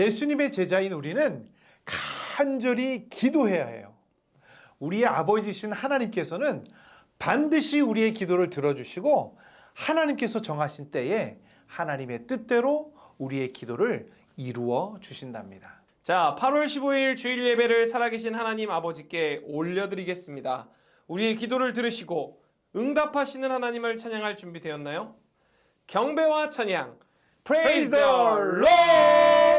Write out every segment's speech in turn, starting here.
예수님의 제자인 우리는 간절히 기도해야 해요. 우리의 아버지이신 하나님께서는 반드시 우리의 기도를 들어주시고 하나님께서 정하신 때에 하나님의 뜻대로 우리의 기도를 이루어 주신답니다. 자, 8월 15일 주일 예배를 살아계신 하나님 아버지께 올려드리겠습니다. 우리의 기도를 들으시고 응답하시는 하나님을 찬양할 준비되었나요? 경배와 찬양, Praise the Lord!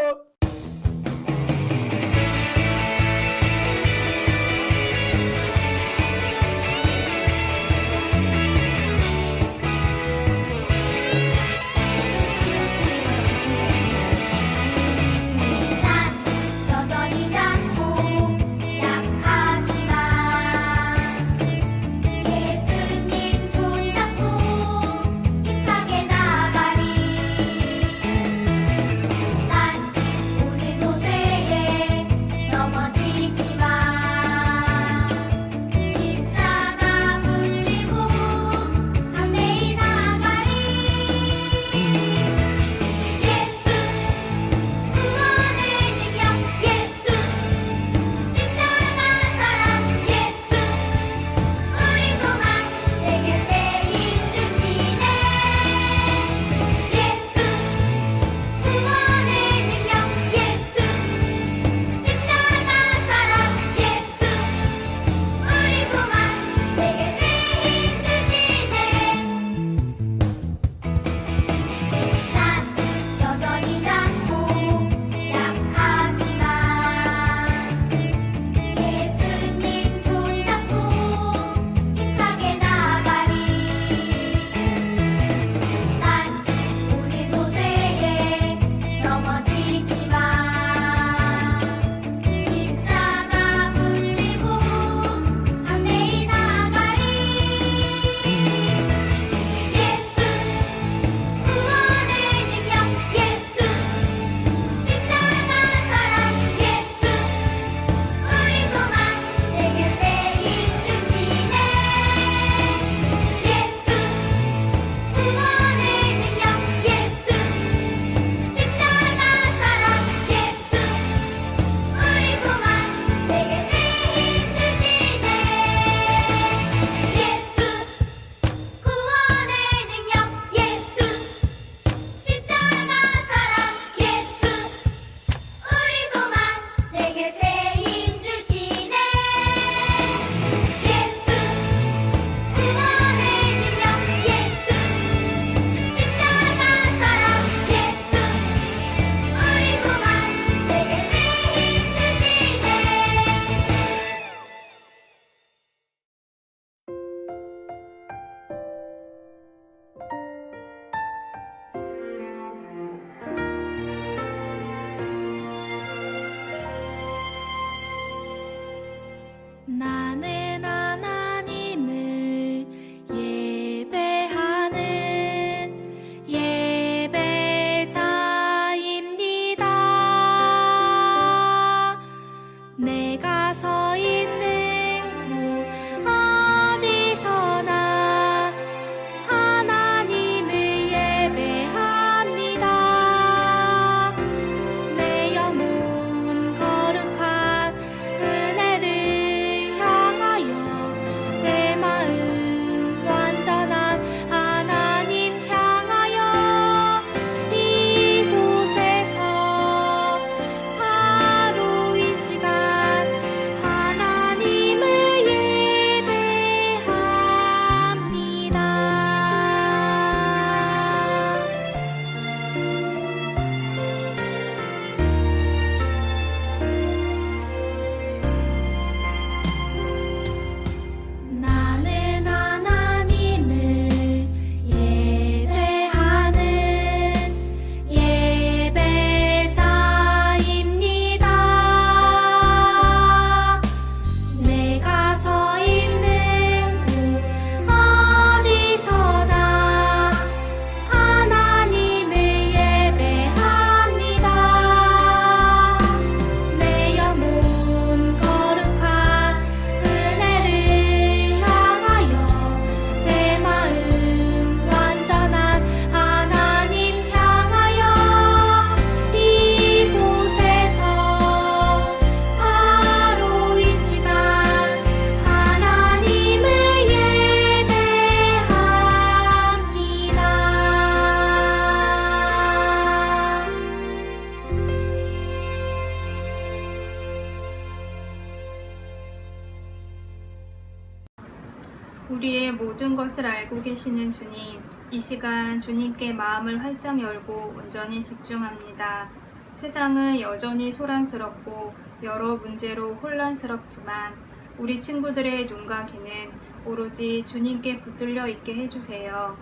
우리의 모든 것을 알고 계시는 주님, 이 시간 주님께 마음을 활짝 열고 온전히 집중합니다. 세상은 여전히 소란스럽고 여러 문제로 혼란스럽지만 우리 친구들의 눈과 귀는 오로지 주님께 붙들려 있게 해주세요.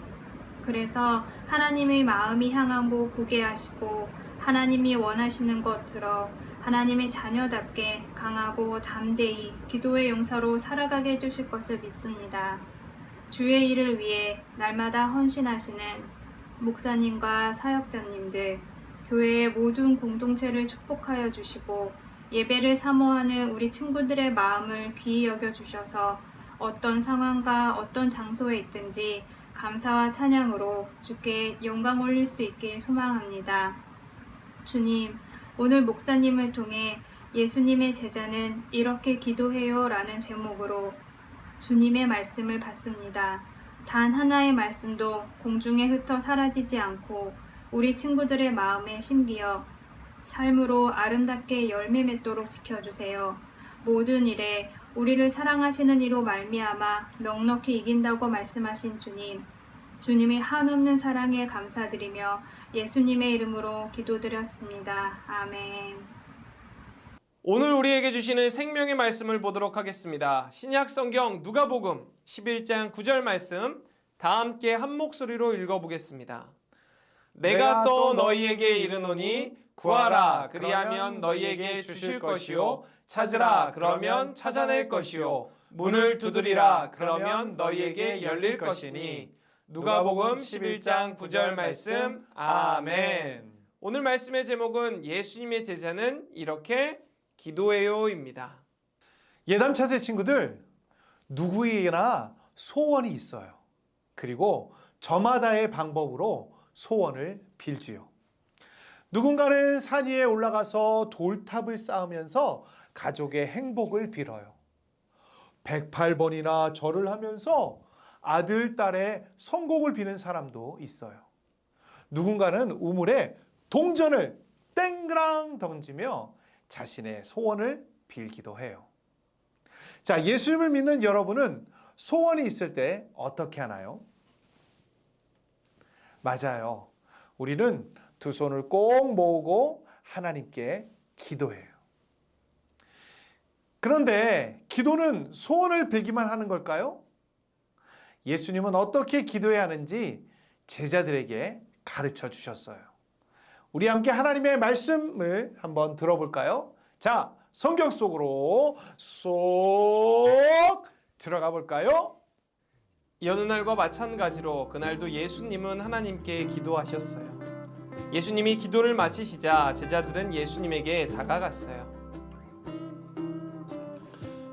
그래서 하나님의 마음이 곳 보게 하시고 하나님이 원하시는 것 들어 하나님의 자녀답게 강하고 담대히 기도의 용사로 살아가게 해주실 것을 믿습니다. 주의 일을 위해 날마다 헌신하시는 목사님과 사역자님들, 교회의 모든 공동체를 축복하여 주시고 예배를 사모하는 우리 친구들의 마음을 귀히 여겨 주셔서 어떤 상황과 어떤 장소에 있든지 감사와 찬양으로 주께 영광 올릴 수 있길 소망합니다. 주님, 오늘 목사님을 통해 예수님의 제자는 이렇게 기도해요 라는 제목으로 주님의 말씀을 받습니다. 단 하나의 말씀도 공중에 흩어 사라지지 않고 우리 친구들의 마음에 심기어 삶으로 아름답게 열매 맺도록 지켜주세요. 모든 일에 우리를 사랑하시는 이로 말미암아 넉넉히 이긴다고 말씀하신 주님, 주님의 한없는 사랑에 감사드리며 예수님의 이름으로 기도드렸습니다. 아멘. 오늘 우리에게 주시는 생명의 말씀을 보도록 하겠습니다. 신약 성경 누가복음 11장 9절 말씀 다 함께 한 목소리로 읽어보겠습니다. 내가 또 너희에게 이르노니 구하라 그리하면 너희에게 주실 것이요 찾으라 그러면 찾아낼 것이요 문을 두드리라 그러면 너희에게 열릴 것이니 누가복음 11장 9절 말씀 아멘. 오늘 말씀의 제목은 예수님의 제자는 이렇게 기도해요입니다. 예담 차세 친구들 누구에게나 소원이 있어요. 그리고 저마다의 방법으로 소원을 빌지요. 누군가는 산 위에 올라가서 돌탑을 쌓으면서 가족의 행복을 빌어요. 108번이나 절을 하면서 아들, 딸의 성공을 비는 사람도 있어요. 누군가는 우물에 동전을 땡그랑 던지며 자신의 소원을 빌기도 해요. 자, 예수님을 믿는 여러분은 소원이 있을 때 어떻게 하나요? 맞아요. 우리는 두 손을 꼭 모으고 하나님께 기도해요. 그런데 기도는 소원을 빌기만 하는 걸까요? 예수님은 어떻게 기도해야 하는지 제자들에게 가르쳐 주셨어요. 우리 함께 하나님의 말씀을 한번 들어볼까요? 자, 성경 속으로 쏙 들어가 볼까요? 여느 날과 마찬가지로 그날도 예수님은 하나님께 기도하셨어요. 예수님이 기도를 마치시자 제자들은 예수님에게 다가갔어요.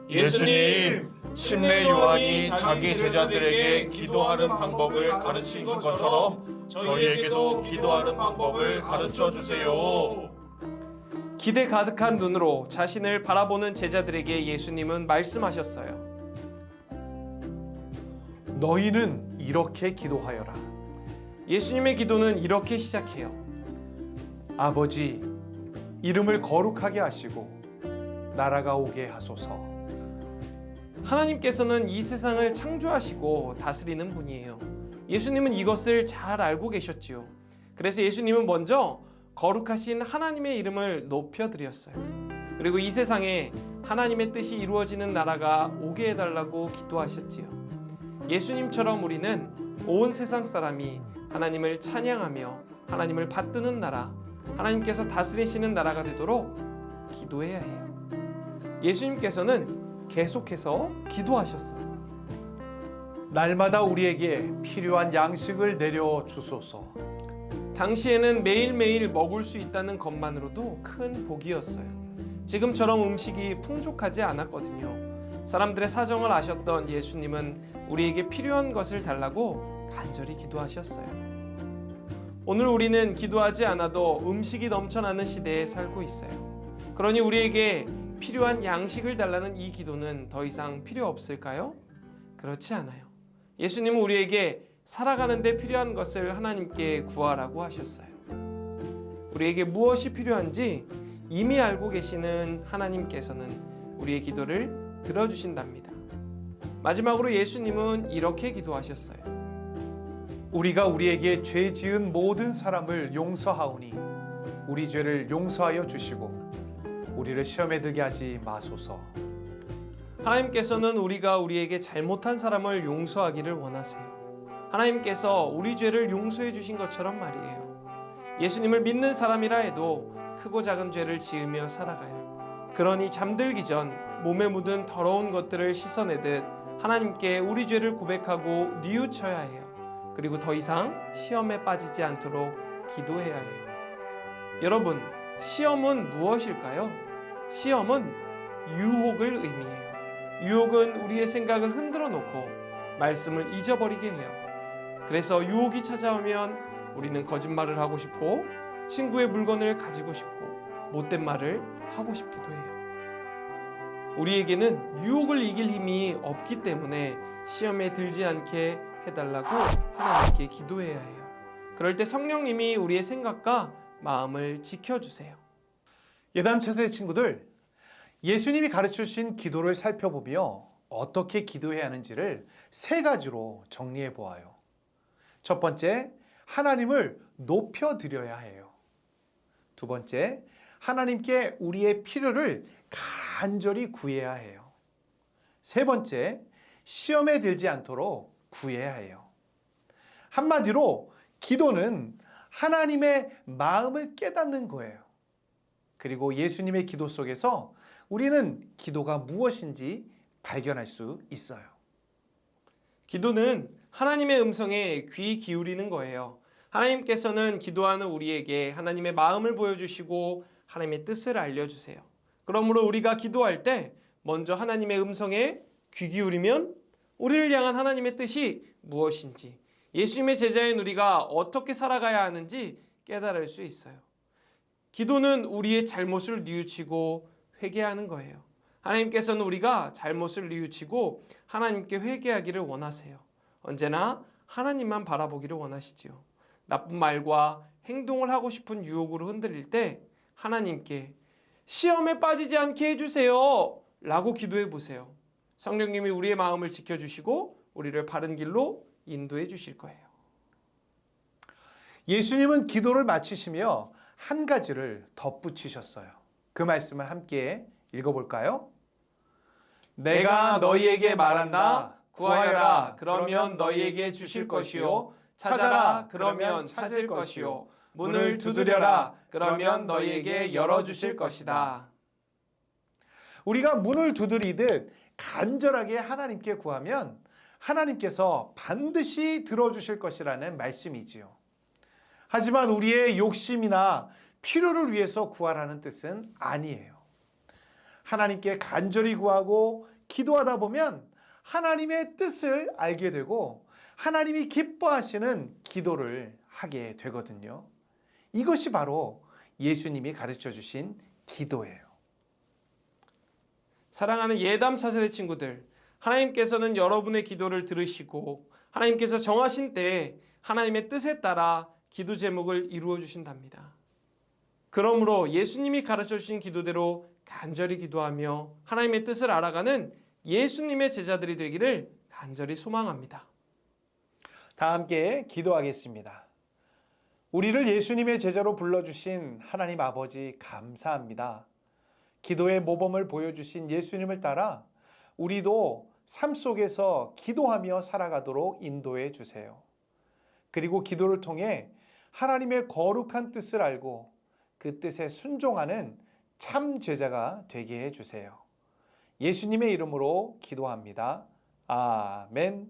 예수님, 침례 요한이 자기 제자들에게 기도하는 방법을 가르치신 것처럼 저희에게도 기도하는 방법을 가르쳐 주세요. 기대 가득한 눈으로 자신을 바라보는 제자들에게 예수님은 말씀하셨어요. 너희는 이렇게 기도하여라. 예수님의 기도는 이렇게 시작해요. 아버지, 이름을 거룩하게 하시고 나라가 오게 하소서. 하나님께서는 이 세상을 창조하시고 다스리는 분이에요. 예수님은 이것을 잘 알고 계셨지요. 그래서 예수님은 먼저 거룩하신 하나님의 이름을 높여드렸어요. 그리고 이 세상에 하나님의 뜻이 이루어지는 나라가 오게 해달라고 기도하셨지요. 예수님처럼 우리는 온 세상 사람이 하나님을 찬양하며 하나님을 받드는 나라, 하나님께서 다스리시는 나라가 되도록 기도해야 해요. 예수님께서는 계속해서 기도하셨어요. 날마다 우리에게 필요한 양식을 내려 주소서. 당시에는 매일매일 먹을 수 있다는 것만으로도 큰 복이었어요. 지금처럼 음식이 풍족하지 않았거든요. 사람들의 사정을 아셨던 예수님은 우리에게 필요한 것을 달라고 간절히 기도하셨어요. 오늘 우리는 기도하지 않아도 음식이 넘쳐나는 시대에 살고 있어요. 그러니 우리에게 필요한 양식을 달라는 이 기도는 더 이상 필요 없을까요? 그렇지 않아요. 예수님은 우리에게 살아가는데 필요한 것을 하나님께 구하라고 하셨어요. 우리에게 무엇이 필요한지 이미 알고 계시는 하나님께서는 우리의 기도를 들어주신답니다. 마지막으로 예수님은 이렇게 기도하셨어요. 우리가 우리에게 죄 지은 모든 사람을 용서하오니 우리 죄를 용서하여 주시고 우리를 시험에 들게 하지 마소서. 하나님께서는 우리가 우리에게 잘못한 사람을 용서하기를 원하세요. 하나님께서 우리 죄를 용서해 주신 것처럼 말이에요. 예수님을 믿는 사람이라 해도 크고 작은 죄를 지으며 살아가요. 그러니 잠들기 전 몸에 묻은 더러운 것들을 씻어내듯 하나님께 우리 죄를 고백하고 뉘우쳐야 해요. 그리고 더 이상 시험에 빠지지 않도록 기도해야 해요. 여러분, 시험은 무엇일까요? 시험은 유혹을 의미해요. 유혹은 우리의 생각을 흔들어 놓고 말씀을 잊어버리게 해요. 그래서 유혹이 찾아오면 우리는 거짓말을 하고 싶고 친구의 물건을 가지고 싶고 못된 말을 하고 싶기도 해요. 우리에게는 유혹을 이길 힘이 없기 때문에 시험에 들지 않게 해달라고 하나님께 기도해야 해요. 그럴 때 성령님이 우리의 생각과 마음을 지켜주세요. 예담 차세 친구들, 예수님이 가르쳐 주신 기도를 살펴보며 어떻게 기도해야 하는지를 세 가지로 정리해 보아요. 첫 번째, 하나님을 높여 드려야 해요. 두 번째, 하나님께 우리의 필요를 간절히 구해야 해요. 세 번째, 시험에 들지 않도록 구해야 해요. 한마디로 기도는 하나님의 마음을 깨닫는 거예요. 그리고 예수님의 기도 속에서 우리는 기도가 무엇인지 발견할 수 있어요. 기도는 하나님의 음성에 귀 기울이는 거예요. 하나님께서는 기도하는 우리에게 하나님의 마음을 보여주시고 하나님의 뜻을 알려주세요. 그러므로 우리가 기도할 때 먼저 하나님의 음성에 귀 기울이면 우리를 향한 하나님의 뜻이 무엇인지 예수님의 제자인 우리가 어떻게 살아가야 하는지 깨달을 수 있어요. 기도는 우리의 잘못을 뉘우치고 회개하는 거예요. 하나님께서는 우리가 잘못을 뉘우치고 하나님께 회개하기를 원하세요. 언제나 하나님만 바라보기를 원하시지요. 나쁜 말과 행동을 하고 싶은 유혹으로 흔들릴 때 하나님께 시험에 빠지지 않게 해주세요. 라고 기도해 보세요. 성령님이 우리의 마음을 지켜주시고 우리를 바른 길로 인도해 주실 거예요. 예수님은 기도를 마치시며 한 가지를 덧붙이셨어요. 그 말씀을 함께 읽어볼까요? 내가 너희에게 말한다. 구하여라. 그러면 너희에게 주실 것이요. 찾아라. 그러면 찾을 것이요. 문을 두드려라. 그러면 너희에게 열어 주실 것이다. 우리가 문을 두드리듯 간절하게 하나님께 구하면 하나님께서 반드시 들어주실 것이라는 말씀이지요. 하지만 우리의 욕심이나 필요를 위해서 구하라는 뜻은 아니에요. 하나님께 간절히 구하고 기도하다 보면 하나님의 뜻을 알게 되고 하나님이 기뻐하시는 기도를 하게 되거든요. 이것이 바로 예수님이 가르쳐 주신 기도예요. 사랑하는 예담 차세대 친구들, 하나님께서는 여러분의 기도를 들으시고 하나님께서 정하신 때에 하나님의 뜻에 따라 기도 제목을 이루어 주신답니다. 그러므로 예수님이 가르쳐 주신 기도대로 간절히 기도하며 하나님의 뜻을 알아가는 예수님의 제자들이 되기를 간절히 소망합니다. 다 함께 기도하겠습니다. 우리를 예수님의 제자로 불러주신 하나님 아버지 감사합니다. 기도의 모범을 보여주신 예수님을 따라 우리도 삶 속에서 기도하며 살아가도록 인도해 주세요. 그리고 기도를 통해 하나님의 거룩한 뜻을 알고 그 뜻에 순종하는 참 제자가 되게 해 주세요. 예수님의 이름으로 기도합니다. 아멘.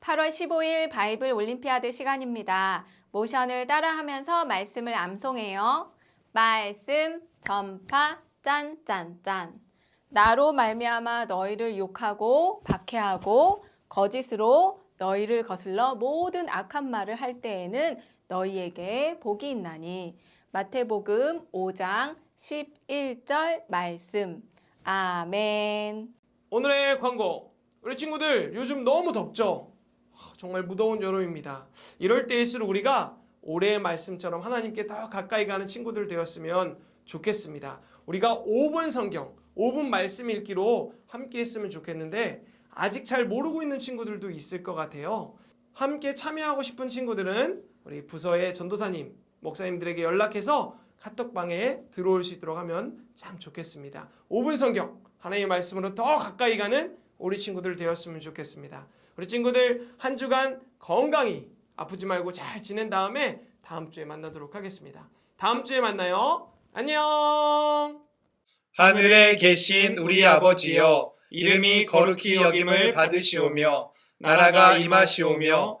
8월 15일 바이블 올림피아드 시간입니다. 모션을 따라하면서 말씀을 암송해요. 말씀 전파 짠짠짠. 나로 말미암아 너희를 욕하고 박해하고 거짓으로 너희를 거슬러 모든 악한 말을 할 때에는 너희에게 복이 있나니. 마태복음 5장 11절 말씀. 아멘. 오늘의 광고. 우리 친구들 요즘 너무 덥죠? 아, 정말 무더운 여름입니다. 이럴 때일수록 우리가 올해의 말씀처럼 하나님께 더 가까이 가는 친구들 되었으면 좋겠습니다. 우리가 5분 성경, 5분 말씀 읽기로 함께 했으면 좋겠는데 아직 잘 모르고 있는 친구들도 있을 것 같아요. 함께 참여하고 싶은 친구들은 우리 부서의 전도사님, 목사님들에게 연락해서 카톡방에 들어올 수 있도록 하면 참 좋겠습니다. 5분 성경 하나님의 말씀으로 더 가까이 가는 우리 친구들 되었으면 좋겠습니다. 우리 친구들 한 주간 건강히 아프지 말고 잘 지낸 다음에 다음 주에 만나도록 하겠습니다. 다음 주에 만나요. 안녕. 하늘에 계신 우리 아버지여 이름이 거룩히 여김을 받으시오며 나라가 임하시오며